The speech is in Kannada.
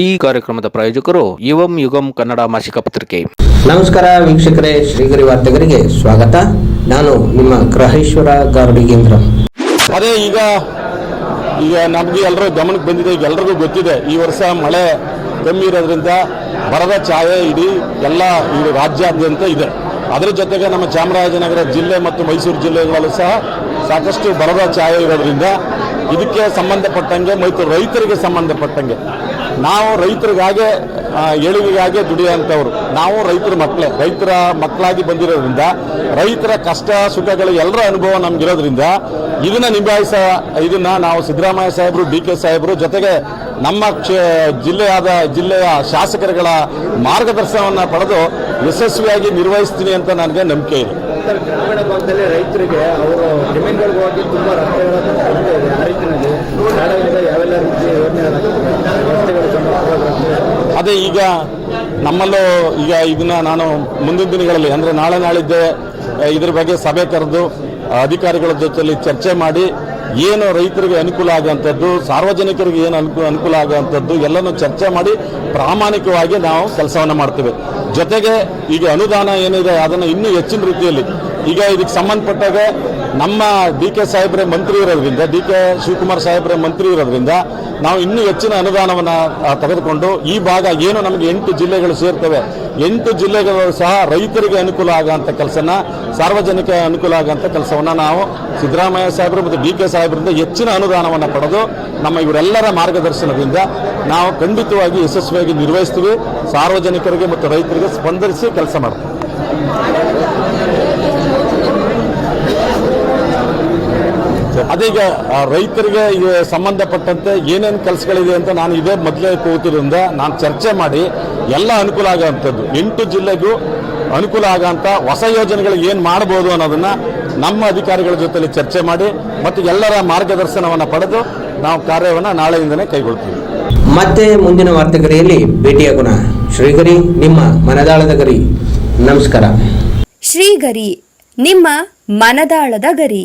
ಈ ಕಾರ್ಯಕ್ರಮದ ಪ್ರಾಯೋಜಕರು ಯುವಂ ಯುಗಂ ಕನ್ನಡ ಮಾಸಿಕ ಪತ್ರಿಕೆ. ನಮಸ್ಕಾರ ವೀಕ್ಷಕರೇ ಶ್ರೀಗರಿ ವಾರ್ತೆಗರಿಗೆ ಸ್ವಾಗತ. ನಾನು ನಿಮ್ಮ ಗ್ರಹೇಶ್ವರ ಗಾರ್ಡಿಗೇಂದ್ರ ಅದೇ ಈಗ ಈಗ ನಮಗೆ ಎಲ್ಲರೂ ಗಮನಕ್ಕೆ ಬಂದಿದೆ ಈಗ ಎಲ್ರಿಗೂ ಗೊತ್ತಿದೆ ಈ ವರ್ಷ ಮಳೆ ಕಮ್ಮಿ ಇರೋದ್ರಿಂದ ಬರದ ಛಾಯೆ ಇಡೀ ಎಲ್ಲ ಈ ರಾಜ್ಯಾದ್ಯಂತ ಇದೆ. ಅದರ ಜೊತೆಗೆ ನಮ್ಮ ಚಾಮರಾಜನಗರ ಜಿಲ್ಲೆ ಮತ್ತು ಮೈಸೂರು ಜಿಲ್ಲೆಗಳಲ್ಲೂ ಸಹ ಸಾಕಷ್ಟು ಬರದ ಛಾಯೆ ಇರೋದ್ರಿಂದ ಇದಕ್ಕೆ ಸಂಬಂಧಪಟ್ಟಂಗೆ ಮತ್ತು ರೈತರಿಗೆ ಸಂಬಂಧಪಟ್ಟಂಗೆ. ನಾವು ರೈತರಿಗಾಗೆ ಏಳಿಗೆಗಾಗೆ ದುಡಿಯೋಂಥವ್ರು ನಾವು ರೈತರ ಮಕ್ಕಳೇ. ರೈತರ ಮಕ್ಕಳಾಗಿ ಬಂದಿರೋದ್ರಿಂದ, ರೈತರ ಕಷ್ಟ ಸುಖಗಳು ಎಲ್ಲರ ಅನುಭವ ನಮಗಿರೋದ್ರಿಂದ, ಇದನ್ನ ನಿಭಾಯಿಸ, ಇದನ್ನ ನಾವು ಸಿದ್ದರಾಮಯ್ಯ ಸಾಹೇಬರು ಡಿ ಕೆ ಸಾಹೇಬರು ಜೊತೆಗೆ ನಮ್ಮ ಕ್ಷೇ, ಜಿಲ್ಲೆಯಾದ, ಜಿಲ್ಲೆಯ ಶಾಸಕರುಗಳ ಮಾರ್ಗದರ್ಶನವನ್ನು ಪಡೆದು ಯಶಸ್ವಿಯಾಗಿ ನಿರ್ವಹಿಸ್ತೀನಿ ಅಂತ ನನಗೆ ನಂಬಿಕೆ ಇದೆ. ರೈತರಿಗೆ ಅವರು ಅದೇ ಈಗ ನಮ್ಮಲ್ಲೂ ಈಗ ಇದನ್ನ ನಾನು ಮುಂದಿನ ದಿನಗಳಲ್ಲಿ, ಅಂದರೆ ನಾಳೆ ನಾಳಿದ್ದೆ ಇದ್ರ ಬಗ್ಗೆ ಸಭೆ ಕರೆದು ಅಧಿಕಾರಿಗಳ ಜೊತೆಯಲ್ಲಿ ಚರ್ಚೆ ಮಾಡಿ, ಏನು ರೈತರಿಗೆ ಅನುಕೂಲ ಆಗುವಂಥದ್ದು ಸಾರ್ವಜನಿಕರಿಗೆ ಏನು ಅನುಕೂಲ ಅನುಕೂಲ ಆಗುವಂಥದ್ದು ಎಲ್ಲನೂ ಚರ್ಚೆ ಮಾಡಿ, ಪ್ರಾಮಾಣಿಕವಾಗಿ ನಾವು ಕೆಲಸವನ್ನು ಮಾಡ್ತೇವೆ. ಜೊತೆಗೆ ಈಗ ಅನುದಾನ ಏನಿದೆ, ಅದನ್ನು ಇನ್ನೂ ಹೆಚ್ಚಿನ ರೀತಿಯಲ್ಲಿ ಈಗ ಇದಕ್ಕೆ ಸಂಬಂಧಪಟ್ಟಾಗ ನಮ್ಮ ಡಿ ಕೆ ಸಾಹೇಬ್ರೆ ಮಂತ್ರಿ ಇರೋದ್ರಿಂದ, ಡಿ ಕೆ ಶಿವಕುಮಾರ್ ಸಾಹೇಬ್ರೆ ಮಂತ್ರಿ ಇರೋದ್ರಿಂದ ನಾವು ಇನ್ನೂ ಹೆಚ್ಚಿನ ಅನುದಾನವನ್ನು ತೆಗೆದುಕೊಂಡು ಈ ಭಾಗ ಏನು ನಮಗೆ ಎಂಟು ಜಿಲ್ಲೆಗಳು ಸೇರ್ತವೆ, ಎಂಟು ಜಿಲ್ಲೆಗಳು ಸಹ ರೈತರಿಗೆ ಅನುಕೂಲ ಆಗುವಂಥ ಕೆಲಸನ, ಸಾರ್ವಜನಿಕ ಅನುಕೂಲ ಆಗುವಂಥ ಕೆಲಸವನ್ನು ನಾವು ಸಿದ್ದರಾಮಯ್ಯ ಸಾಹೇಬರು ಮತ್ತು ಡಿ ಕೆ ಸಾಹೇಬರಿಂದ ಹೆಚ್ಚಿನ ಅನುದಾನವನ್ನು ಪಡೆದು ನಮ್ಮ ಇವರೆಲ್ಲರ ಮಾರ್ಗದರ್ಶನದಿಂದ ನಾವು ಖಂಡಿತವಾಗಿ ಯಶಸ್ವಿಯಾಗಿ ನಿರ್ವಹಿಸ್ತೀವಿ, ಸಾರ್ವಜನಿಕರಿಗೆ ಮತ್ತು ರೈತರಿಗೆ ಸ್ಪಂದಿಸಿ ಕೆಲಸ ಮಾಡ್ತೀವಿ. ಅದೀಗ ಆ, ರೈತರಿಗೆ ಸಂಬಂಧಪಟ್ಟಂತೆ ಏನೇನು ಕೆಲಸಗಳಿದೆ ಅಂತ ನಾನು ಇದೇ ಮೊದಲೇ ಕೂತಿರೋದ್ರಿಂದ ನಾನು ಚರ್ಚೆ ಮಾಡಿ ಎಲ್ಲ ಅನುಕೂಲ ಆಗೋವಂಥದ್ದು ಎಂಟು ಜಿಲ್ಲೆಗೂ ಅನುಕೂಲ ಆಗೋಂಥ ಹೊಸ ಯೋಜನೆಗಳು ಏನು ಮಾಡ್ಬೋದು ಅನ್ನೋದನ್ನ ನಮ್ಮ ಅಧಿಕಾರಿಗಳ ಜೊತೆಲಿ ಚರ್ಚೆ ಮಾಡಿ ಮತ್ತು ಎಲ್ಲರ ಮಾರ್ಗದರ್ಶನವನ್ನು ಪಡೆದು ನಾವು ಕಾರ್ಯವನ್ನು ನಾಳೆಯಿಂದನೇ ಕೈಗೊಳ್ತೀವಿ. ಮತ್ತೆ ಮುಂದಿನ ವಾರ್ತೆಗರಿಯಲ್ಲಿ ಭೇಟಿಯಾಗೋಣ ಶ್ರೀಗರಿ ನಿಮ್ಮ ಮನದಾಳದ ಗರಿ. ನಮಸ್ಕಾರ. ಶ್ರೀಗರಿ ನಿಮ್ಮ ಮನದಾಳದ ಗರಿ.